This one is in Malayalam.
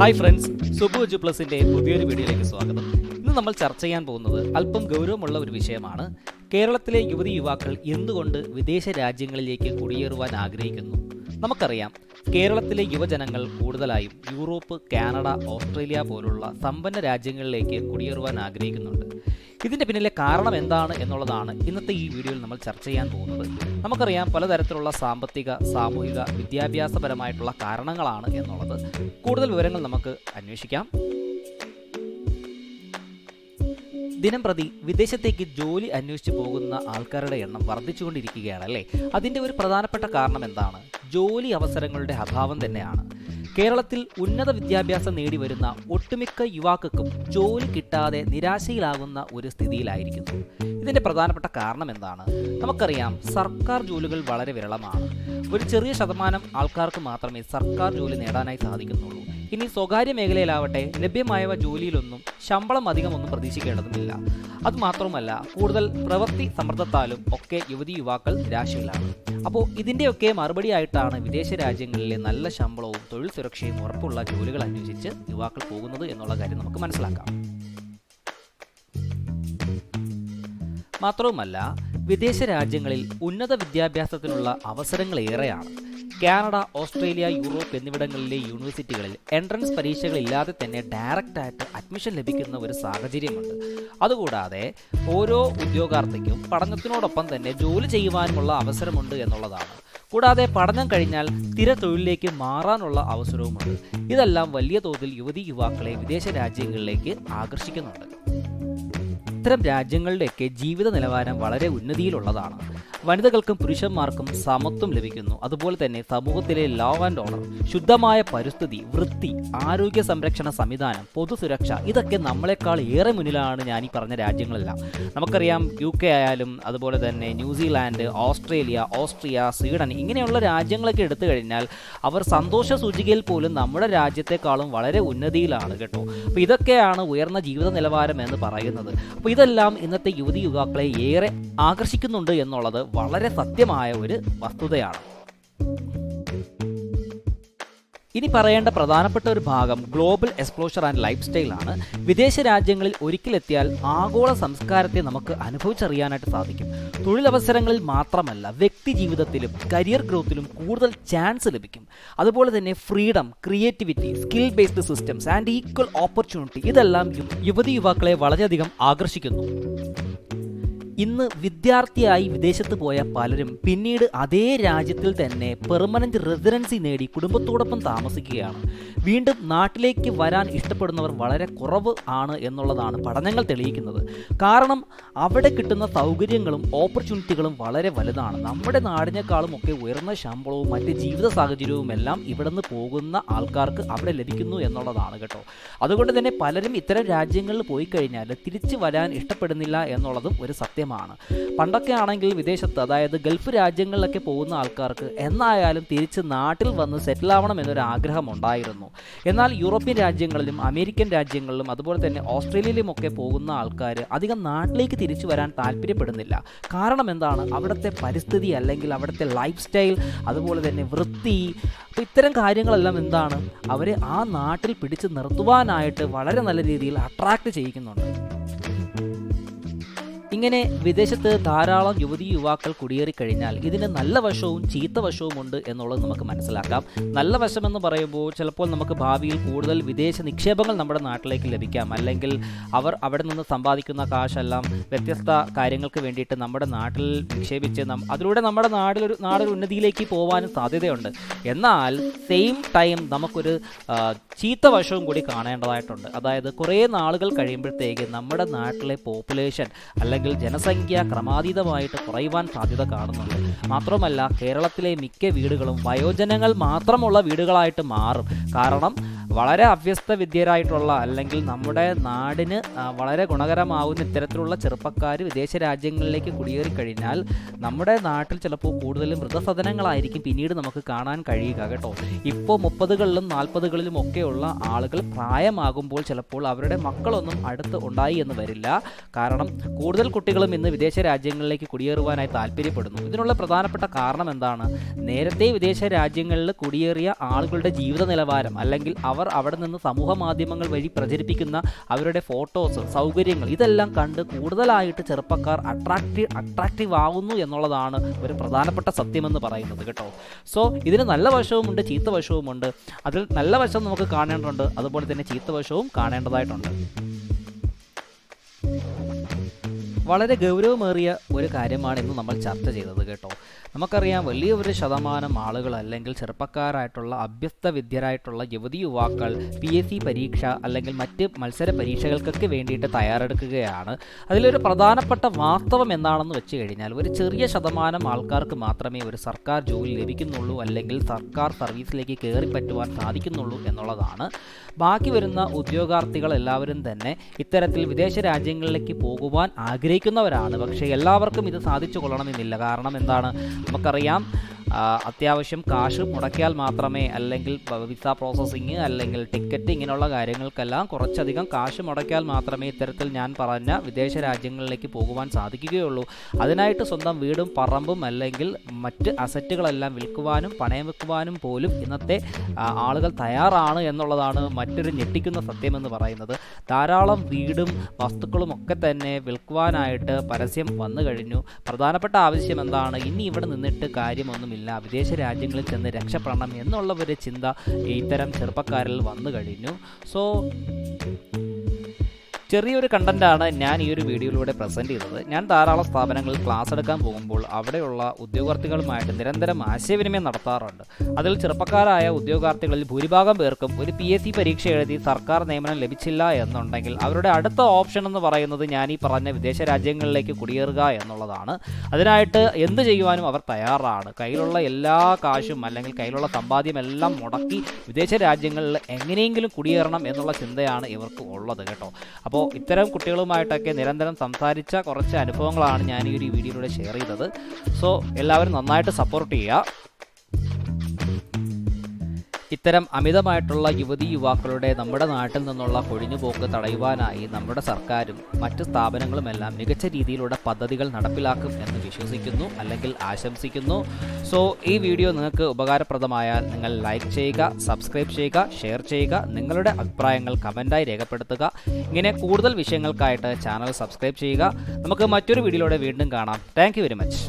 ഹായ് ഫ്രണ്ട്സ് സുബു ജു പ്ലസിന്റെ പുതിയൊരു വീഡിയോയിലേക്ക് സ്വാഗതം. ഇന്ന് നമ്മൾ ചർച്ച ചെയ്യാൻ പോകുന്നത് അല്പം ഗൗരവമുള്ള ഒരു വിഷയമാണ്. കേരളത്തിലെ യുവതി യുവാക്കൾ എന്തുകൊണ്ട് വിദേശ രാജ്യങ്ങളിലേക്ക് കുടിയേറുവാൻ ആഗ്രഹിക്കുന്നു? നമുക്കറിയാം കേരളത്തിലെ യുവജനങ്ങൾ കൂടുതലായും യൂറോപ്പ് കാനഡ ഓസ്ട്രേലിയ പോലുള്ള സമ്പന്ന രാജ്യങ്ങളിലേക്ക് കുടിയേറുവാൻ ആഗ്രഹിക്കുന്നുണ്ട്. ഇതിന്റെ പിന്നിലെ കാരണം എന്താണ് എന്നുള്ളതാണ് ഇന്നത്തെ ഈ വീഡിയോയിൽ നമ്മൾ ചർച്ച ചെയ്യാൻ പോകുന്നത്. നമുക്കറിയാം പലതരത്തിലുള്ള സാമ്പത്തിക സാമൂഹിക വിദ്യാഭ്യാസപരമായിട്ടുള്ള കാരണങ്ങളാണ് എന്നുള്ളത്. കൂടുതൽ വിവരങ്ങൾ നമുക്ക് അന്വേഷിക്കാം. ദിനം പ്രതി വിദേശത്തേക്ക് ജോലി അന്വേഷിച്ചു പോകുന്ന ആൾക്കാരുടെ എണ്ണം വർദ്ധിച്ചുകൊണ്ടിരിക്കുകയാണ് അല്ലേ? അതിന്റെ ഒരു പ്രധാനപ്പെട്ട കാരണം എന്താണ്? ജോലി അവസരങ്ങളുടെ അഭാവം തന്നെയാണ്. കേരളത്തിൽ ഉന്നത വിദ്യാഭ്യാസം നേടി വരുന്ന ഒട്ടുമിക്ക യുവാക്കൾക്കും ജോലി കിട്ടാതെ നിരാശയിലാകുന്ന ഒരു സ്ഥിതിയിലായിരിക്കുന്നു. ഇതിന്റെ പ്രധാനപ്പെട്ട കാരണം എന്താണ്? നമുക്കറിയാം സർക്കാർ ജോലികൾ വളരെ വിരളമാണ്. ഒരു ചെറിയ ശതമാനം ആൾക്കാർക്ക് മാത്രമേ സർക്കാർ ജോലി നേടാനായി സാധിക്കുന്നുള്ളൂ. ഇനി സ്വകാര്യ മേഖലയിലാവട്ടെ ലഭ്യമായവ ജോലിയിലൊന്നും ശമ്പളം അധികമൊന്നും പ്രതീക്ഷിക്കേണ്ടതുമില്ല. അതുമാത്രമല്ല കൂടുതൽ പ്രവൃത്തി സമ്മർദ്ദത്താലും ഒക്കെ യുവതി യുവാക്കൾ നിരാശയിലാണ്. അപ്പോൾ ഇതിന്റെയൊക്കെ മറുപടിയായിട്ടാണ് വിദേശ രാജ്യങ്ങളിലെ നല്ല ശമ്പളവും തൊഴിൽ സുരക്ഷയും ഉറപ്പുള്ള ജോലികൾ അന്വേഷിച്ച് യുവാക്കൾ പോകുന്നത് എന്നുള്ള കാര്യം നമുക്ക് മനസ്സിലാക്കാം. മാത്രവുമല്ല വിദേശ രാജ്യങ്ങളിൽ ഉന്നത വിദ്യാഭ്യാസത്തിനുള്ള അവസരങ്ങൾ ഏറെയാണ് കാനഡ ഓസ്ട്രേലിയ യൂറോപ്പ് എന്നിവിടങ്ങളിലെ യൂണിവേഴ്സിറ്റികളിൽ എൻട്രൻസ് പരീക്ഷകളില്ലാതെ തന്നെ ഡയറക്റ്റ് ആയിട്ട് അഡ്മിഷൻ ലഭിക്കുന്ന ഒരു സാഹചര്യമുണ്ട്. അതുകൂടാതെ ഓരോ ഉദ്യോഗാർത്ഥിക്കും പഠനത്തിനോടൊപ്പം തന്നെ ജോലി ചെയ്യുവാനുമുള്ള അവസരമുണ്ട് എന്നുള്ളതാണ്. കൂടാതെ പഠനം കഴിഞ്ഞാൽ സ്ഥിര തൊഴിലിലേക്ക് മാറാനുള്ള അവസരവുമുണ്ട്. ഇതെല്ലാം വലിയ തോതിൽ യുവതി യുവാക്കളെ വിദേശ രാജ്യങ്ങളിലേക്ക് ആകർഷിക്കുന്നുണ്ട്. ഇത്തരം രാജ്യങ്ങളുടെയൊക്കെ ജീവിത നിലവാരം വളരെ ഉന്നതിയിലുള്ളതാണ്. വനിതകൾക്കും പുരുഷന്മാർക്കും സമത്വം ലഭിക്കുന്നു. അതുപോലെ തന്നെ സമൂഹത്തിലെ ലോ ആൻഡ് ഓർഡർ ശുദ്ധമായ പരിസ്ഥിതി വൃത്തി ആരോഗ്യ സംരക്ഷണ സംവിധാനം പൊതുസുരക്ഷ ഇതൊക്കെ നമ്മളെക്കാൾ ഏറെ മുന്നിലാണ് ഞാൻ ഈ പറഞ്ഞ രാജ്യങ്ങളെല്ലാം. നമുക്കറിയാം യു കെ ആയാലും അതുപോലെ തന്നെ ന്യൂസിലാൻഡ് ഓസ്ട്രേലിയ ഓസ്ട്രിയ സ്വീഡൻ ഇങ്ങനെയുള്ള രാജ്യങ്ങളൊക്കെ എടുത്തു കഴിഞ്ഞാൽ അവർ സന്തോഷ സൂചികയിൽ പോലും നമ്മുടെ രാജ്യത്തെക്കാളും വളരെ ഉന്നതിയിലാണ് കേട്ടോ. അപ്പോൾ ഇതൊക്കെയാണ് ഉയർന്ന ജീവിത നിലവാരം എന്ന് പറയുന്നത്. അപ്പോൾ ഇതെല്ലാം ഇന്നത്തെ യുവതി യുവാക്കളെ ഏറെ ആകർഷിക്കുന്നുണ്ട് എന്നുള്ളത് വളരെ സത്യമായ ഒരു വസ്തുതയാണ്. ഇനി പറയേണ്ട പ്രധാനപ്പെട്ട ഒരു ഭാഗം ഗ്ലോബൽ എക്സ്പ്ലോഷർ ആൻഡ് ലൈഫ് സ്റ്റൈലാണ് വിദേശ രാജ്യങ്ങളിൽ ഒരിക്കലെത്തിയാൽ ആഗോള സംസ്കാരത്തെ നമുക്ക് അനുഭവിച്ചറിയാനായിട്ട് സാധിക്കും. തൊഴിലവസരങ്ങളിൽ മാത്രമല്ല വ്യക്തി ജീവിതത്തിലും കരിയർ ഗ്രോത്തിലും കൂടുതൽ ചാൻസ് ലഭിക്കും. അതുപോലെ തന്നെ freedom creativity skill based systems and equal opportunity ഇതെല്ലാം യുവതി യുവാക്കളെ വളരെയധികം ആകർഷിക്കുന്നു. ഇന്ന് വിദ്യാർത്ഥിയായി വിദേശത്ത് പോയ പലരും പിന്നീട് അതേ രാജ്യത്തിൽ തന്നെ പെർമനന്റ് റെസിഡൻസി നേടി കുടുംബത്തോടൊപ്പം താമസിക്കുകയാണ്. വീണ്ടും നാട്ടിലേക്ക് വരാൻ ഇഷ്ടപ്പെടുന്നവർ വളരെ കുറവ് ആണ് എന്നുള്ളതാണ് പഠനങ്ങൾ തെളിയിക്കുന്നത്. കാരണം അവിടെ കിട്ടുന്ന സൗകര്യങ്ങളും ഓപ്പർച്യൂണിറ്റികളും വളരെ വലുതാണ്. നമ്മുടെ നാടിനേക്കാളും ഒക്കെ ഉയർന്ന ശമ്പളവും മറ്റ് ജീവിത സാഹചര്യവും എല്ലാം ഇവിടെ നിന്ന് പോകുന്ന ആൾക്കാർക്ക് അവിടെ ലഭിക്കുന്നു എന്നുള്ളതാണ് കേട്ടോ. അതുകൊണ്ട് തന്നെ പലരും ഇത്തരം രാജ്യങ്ങളിൽ പോയി കഴിഞ്ഞാൽ തിരിച്ചു വരാൻ ഇഷ്ടപ്പെടുന്നില്ല എന്നുള്ളതും ഒരു സത്യമാണ് പണ്ടൊക്കെ ആണെങ്കിൽ വിദേശത്ത് അതായത് ഗൾഫ് രാജ്യങ്ങളിലൊക്കെ പോകുന്ന ആൾക്കാർക്ക് എന്നായാലും തിരിച്ച് നാട്ടിൽ വന്ന് സെറ്റിൽ ആവണം എന്നൊരു ആഗ്രഹം ഉണ്ടായിരുന്നു. എന്നാൽ യൂറോപ്യൻ രാജ്യങ്ങളിലും അമേരിക്കൻ രാജ്യങ്ങളിലും അതുപോലെ തന്നെ ഓസ്ട്രേലിയയിലും ഒക്കെ പോകുന്ന ആൾക്കാർ അധികം നാട്ടിലേക്ക് തിരിച്ചു വരാൻ താല്പര്യപ്പെടുന്നില്ല. കാരണം എന്താണ്? അവിടുത്തെ പരിസ്ഥിതി അല്ലെങ്കിൽ അവിടുത്തെ ലൈഫ് സ്റ്റൈൽ അതുപോലെ തന്നെ വൃത്തി അപ്പോൾ ഇത്തരം കാര്യങ്ങളെല്ലാം എന്താണ്? അവരെ ആ നാട്ടിൽ പിടിച്ചു നിർത്തുവാനായിട്ട് വളരെ നല്ല രീതിയിൽ അട്രാക്റ്റ് ചെയ്യിക്കുന്നുണ്ട് ഇങ്ങനെ വിദേശത്ത് ധാരാളം യുവതി യുവാക്കൾ കുടിയേറിക്കഴിഞ്ഞാൽ ഇതിന് നല്ല വശവും ചീത്ത വശവും ഉണ്ട് എന്നുള്ളത് നമുക്ക് മനസ്സിലാക്കാം. നല്ല വശമെന്ന് പറയുമ്പോൾ ചിലപ്പോൾ നമുക്ക് ഭാവിയിൽ കൂടുതൽ വിദേശ നിക്ഷേപങ്ങൾ നമ്മുടെ നാട്ടിലേക്ക് ലഭിക്കാം. അല്ലെങ്കിൽ അവർ അവിടെ നിന്ന് സമ്പാദിക്കുന്ന കാശെല്ലാം വ്യത്യസ്ത കാര്യങ്ങൾക്ക് വേണ്ടിയിട്ട് നമ്മുടെ നാട്ടിൽ നിക്ഷേപിച്ച് അതിലൂടെ നമ്മുടെ നാടിലൊരു നാടൊരു ഉന്നതിയിലേക്ക് പോകാനും സാധ്യതയുണ്ട്. എന്നാൽ സെയിം ടൈം നമുക്കൊരു ചീത്ത വശവും കൂടി കാണേണ്ടതായിട്ടുണ്ട്. അതായത് കുറേ നാളുകൾ കഴിയുമ്പോഴത്തേക്ക് നമ്മുടെ നാട്ടിലെ പോപ്പുലേഷൻ അല്ലെങ്കിൽ ജനസംഖ്യ ക്രമാതീതമായിട്ട് കുറയുവാൻ സാധ്യത കാണുന്നുണ്ട്. മാത്രമല്ല കേരളത്തിലെ മിക്ക വീടുകളും വയോജനങ്ങൾ മാത്രമുള്ള വീടുകളായിട്ട് മാറും. കാരണം വളരെ അവ്യസ്ത വിദ്യരായിട്ടുള്ള അല്ലെങ്കിൽ നമ്മുടെ നാടിന് വളരെ ഗുണകരമാവുന്ന ഇത്തരത്തിലുള്ള ചെറുപ്പക്കാർ വിദേശ രാജ്യങ്ങളിലേക്ക് കുടിയേറി കഴിഞ്ഞാൽ നമ്മുടെ നാട്ടിൽ ചിലപ്പോൾ കൂടുതലും വൃദ്ധസദനങ്ങളായിരിക്കും പിന്നീട് നമുക്ക് കാണാൻ കഴിയുക കേട്ടോ. ഇപ്പോൾ മുപ്പതുകളിലും നാൽപ്പതുകളിലും ഒക്കെയുള്ള ആളുകൾ പ്രായമാകുമ്പോൾ ചിലപ്പോൾ അവരുടെ മക്കളൊന്നും അടുത്ത് ഉണ്ടായി എന്ന് വരില്ല. കാരണം കൂടുതൽ കുട്ടികളും ഇന്ന് വിദേശ രാജ്യങ്ങളിലേക്ക് കുടിയേറുവാനായി താല്പര്യപ്പെടുന്നു. ഇതിനുള്ള പ്രധാനപ്പെട്ട കാരണം എന്താണ്? നേരത്തെ വിദേശ രാജ്യങ്ങളിൽ കുടിയേറിയ ആളുകളുടെ ജീവിത നിലവാരം അല്ലെങ്കിൽ അവർ അവിടെ നിന്ന് സമൂഹ മാധ്യമങ്ങൾ വഴി പ്രചരിപ്പിക്കുന്ന അവരുടെ ഫോട്ടോസ് സൗകര്യങ്ങൾ ഇതെല്ലാം കണ്ട് കൂടുതലായിട്ട് ചെറുപ്പക്കാർ അട്രാക്റ്റീവ് അട്രാക്റ്റീവ് ആവുന്നു എന്നുള്ളതാണ് ഒരു പ്രധാനപ്പെട്ട സത്യമെന്ന് പറയുന്നത് കേട്ടോ. സോ ഇതിന് നല്ല വശവുമുണ്ട് ചീത്ത വശവുമുണ്ട്. അതിൽ നല്ല വശം നമുക്ക് കാണേണ്ടതുണ്ട് അതുപോലെ തന്നെ ചീത്ത വശവും കാണേണ്ടതായിട്ടുണ്ട്. വളരെ ഗൗരവമേറിയ ഒരു കാര്യമാണ് ഇന്ന് നമ്മൾ ചർച്ച ചെയ്തത് കേട്ടോ. നമുക്കറിയാം വലിയ ഒരു ശതമാനം ആളുകൾ അല്ലെങ്കിൽ ചെറുപ്പക്കാരായിട്ടുള്ള അഭ്യസ്ത വിദ്യരായിട്ടുള്ള യുവതി യുവാക്കൾ പി എസ് സി പരീക്ഷ അല്ലെങ്കിൽ മറ്റ് മത്സര പരീക്ഷകൾക്കൊക്കെ വേണ്ടിയിട്ട് തയ്യാറെടുക്കുകയാണ്. അതിലൊരു പ്രധാനപ്പെട്ട വാസ്തവം എന്താണെന്ന് വെച്ച് കഴിഞ്ഞാൽ ഒരു ചെറിയ ശതമാനം ആൾക്കാർക്ക് മാത്രമേ ഒരു സർക്കാർ ജോലി ലഭിക്കുന്നുള്ളൂ അല്ലെങ്കിൽ സർക്കാർ സർവീസിലേക്ക് കയറി പറ്റുവാൻ സാധിക്കുന്നുള്ളൂ എന്നുള്ളതാണ്. ബാക്കി വരുന്ന ഉദ്യോഗാർത്ഥികൾ എല്ലാവരും തന്നെ ഇത്തരത്തിൽ വിദേശ രാജ്യങ്ങളിലേക്ക് പോകുവാൻ ആഗ്രഹിക്കുന്നവരാണ്. പക്ഷേ എല്ലാവർക്കും ഇത് സാധിച്ചു കൊള്ളണമെന്നില്ല. കാരണം എന്താണ്? നമുക്കറിയാം അത്യാവശ്യം കാശ് മുടക്കിയാൽ മാത്രമേ അല്ലെങ്കിൽ വിസ പ്രോസസ്സിങ് അല്ലെങ്കിൽ ടിക്കറ്റ് ഇങ്ങനെയുള്ള കാര്യങ്ങൾക്കെല്ലാം കുറച്ചധികം കാശ് മുടക്കിയാൽ മാത്രമേ ഇത്തരത്തിൽ ഞാൻ പറഞ്ഞ വിദേശ രാജ്യങ്ങളിലേക്ക് പോകുവാൻ സാധിക്കുകയുള്ളൂ. അതിനായിട്ട് സ്വന്തം വീടും പറമ്പും അല്ലെങ്കിൽ മറ്റ് അസറ്റുകളെല്ലാം വിൽക്കുവാനും പണയം വെക്കുവാനും പോലും ഇന്നത്തെ ആളുകൾ തയ്യാറാണ് എന്നുള്ളതാണ് മറ്റൊരു ഞെട്ടിക്കുന്ന സത്യമെന്ന് പറയുന്നത്. ധാരാളം വീടും വസ്തുക്കളും ഒക്കെ തന്നെ വിൽക്കുവാനായിട്ട് പരസ്യം വന്നു കഴിഞ്ഞു. പ്രധാനപ്പെട്ട ആവശ്യം എന്താണ്? ഇനി ഇവിടെ നിന്നിട്ട് കാര്യമൊന്നുമില്ല. വിദേശ രാജ്യങ്ങളിൽ ചെന്ന് രക്ഷപ്പെടണം എന്നുള്ള ഒരു ചിന്ത ഇത്തരം ചെറുപ്പക്കാരിൽ വന്നു കഴിഞ്ഞു. സോ ചെറിയൊരു കണ്ടന്റാണ് ഞാൻ ഈ ഒരു വീഡിയോയിലൂടെ പ്രസന്റ് ചെയ്തത്. ഞാൻ ധാരാളം സ്ഥാപനങ്ങളിൽ ക്ലാസ് എടുക്കാൻ പോകുമ്പോൾ അവിടെയുള്ള ഉദ്യോഗാർത്ഥികളുമായിട്ട് നിരന്തരം ആശയവിനിമയം നടത്താറുണ്ട്. അതിൽ ചെറുപ്പക്കാരായ ഉദ്യോഗാർത്ഥികളിൽ ഭൂരിഭാഗം പേർക്കും ഒരു പി എസ് സി പരീക്ഷ എഴുതി സർക്കാർ നിയമനം ലഭിച്ചില്ല എന്നുണ്ടെങ്കിൽ അവരുടെ അടുത്ത ഓപ്ഷൻ എന്ന് പറയുന്നത് ഞാൻ ഈ പറഞ്ഞ വിദേശ രാജ്യങ്ങളിലേക്ക് കുടിയേറുക എന്നുള്ളതാണ്. അതിനായിട്ട് എന്ത് ചെയ്യുവാനും അവർ തയ്യാറാണ്. കയ്യിലുള്ള എല്ലാ കാശും അല്ലെങ്കിൽ കയ്യിലുള്ള സമ്പാദ്യം എല്ലാം മുടക്കി വിദേശ രാജ്യങ്ങളിൽ എങ്ങനെയെങ്കിലും കുടിയേറണം എന്നുള്ള ചിന്തയാണ് ഇവർക്ക് ഉള്ളത് കേട്ടോ. അപ്പോൾ ഇത്തരം കുട്ടികളുമായിട്ടൊക്കെ നിരന്തരം സംസാരിച്ച കുറച്ച് അനുഭവങ്ങളാണ് ഞാൻ ഈ ഒരു വീഡിയോയിലൂടെ ഷെയർ ചെയ്തത്. സോ എല്ലാവരും നന്നായിട്ട് സപ്പോർട്ട് ചെയ്യുക. ഇത്തരം അമിതമായിട്ടുള്ള യുവതി യുവാക്കളുടെ നമ്മുടെ നാട്ടിൽ നിന്നുള്ള കൊഴിഞ്ഞുപോക്ക് തടയുവാനായി നമ്മുടെ സർക്കാരും മറ്റ് സ്ഥാപനങ്ങളുമെല്ലാം മികച്ച രീതിയിലുള്ള പദ്ധതികൾ നടപ്പിലാക്കും എന്ന് വിശ്വസിക്കുന്നു അല്ലെങ്കിൽ ആശംസിക്കുന്നു. സോ ഈ വീഡിയോ നിങ്ങൾക്ക് ഉപകാരപ്രദമായാൽ നിങ്ങൾ ലൈക്ക് ചെയ്യുക സബ്സ്ക്രൈബ് ചെയ്യുക ഷെയർ ചെയ്യുക നിങ്ങളുടെ അഭിപ്രായങ്ങൾ കമന്റായി രേഖപ്പെടുത്തുക. ഇങ്ങനെ കൂടുതൽ വിഷയങ്ങൾക്കായിട്ട് ചാനൽ സബ്സ്ക്രൈബ് ചെയ്യുക. നമുക്ക് മറ്റൊരു വീഡിയോയിലൂടെ വീണ്ടും കാണാം. Thank very much.